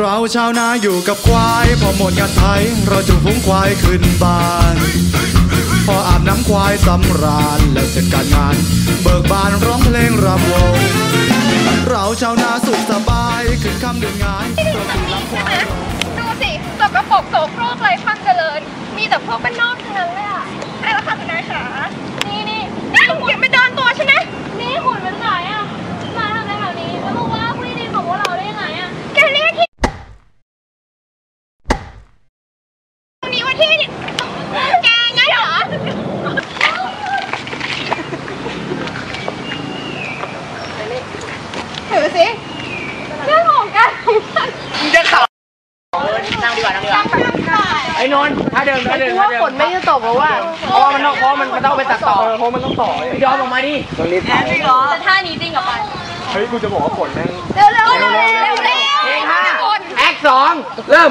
เราชาวนาอยู่กับควาย พอหมดงานไถเราจะฟุ้งควายขึ้นบ้าน พออาบน้ำควายสำราญแล้วเสร็จการงาน เบิกบานร้องเพลงรำวง เราชาวนาสุขสบายขึ้นคำเดือนงานเราคือรับควายดูสิสกปรกโสโครกไรความเจริญ มีแต่พวกเป็นนอกทั้งนั้นเลยอะใช่แล้วค่ะคุณนายขานี่นี่นี่อย่าไปเดินตัวฉันนะ นี่หุ่นเป็นไหนอะ มาทำอะไรแถวนี้ แล้วบอกว่าผู้ดีของพวกเราได้ยังไงอะ แกเรียกที่ตรงนี้ว่าที่ดิแกงั้นเหรอ ถือสิเรื่องของการของฉันนั่งดีกว่านั่งดีกว่านั่งไปไอ้นนท์ถ้าเดินถ้าเดินว่าฝนไม่จะตกเพราะว่าเพราะว่ามันต้องเพราะมันมันต้องไปตัดต่อเพราะมันต้องต่อยอมออกมาดิตรงนี้ถ่ายแต่ท่านี้จริงกับปันเฮ้ยกูจะบอกว่าฝนแม่งเร็วเร็วเร็วเร็วเร็วเพลงห้าแอคสองเริ่ม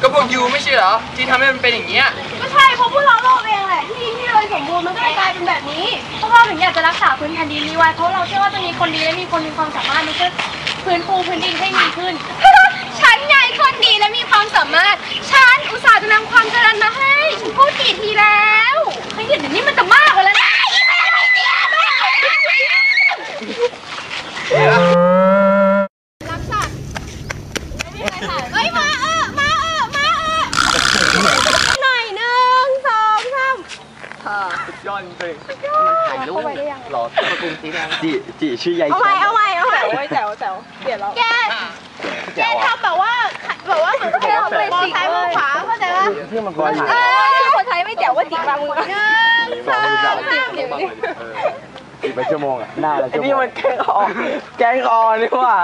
ก็พวกยูไม่ใช่เหรอที่ทำให้มันเป็นอย่างเงี้ยก็ ใช่เพราะพวกเราโลกเองแหละที่ที่เลยสมบูรณ์มันก็เลยกลายเป็นแบบนี้พวกเราถึงอยากจะรักษาพื้นแผ่นดินนี้ไว้เพราะเราเชื่อว่าจะมีคนดีและมีคนมีความสามารถในการพื้นฟูพื้นดินให้ดีขึ้น ฉันไงคนดีและมีความสามารถ ฉันอุตส่าห์จะนำความเจริญมาให้ฉันพูดกี่ทีแล้วเฮ้ยเดี๋ยวนี้มันจะมากกว่าแล้วนะรับสัตว์เฮ้ยมาเออมาเออมาเออหน่อยหนึ่งสองสาม ยอดจริงถ่ายรูปหล่อตะกุมสีแดงจีจีชื่อยายเอาใหม่เอาใหม่เอาใหม่โอ้ยแจ๋วแจ๋วเปลี่ยนแล้วแกแกทำแบบว่าแบบว่าเหมือนคนทำเลยสิซ้ายมือขวาเข้าใจปะที่มันคอยถ่ายเออคนไทยไม่แจ๋วว่าจิกบางมือหนึ่งสองสามสี่อีกไปชั่วโมงอะหน้าละชั่วโมงนี่มันแกงออแกงออนี่ว่า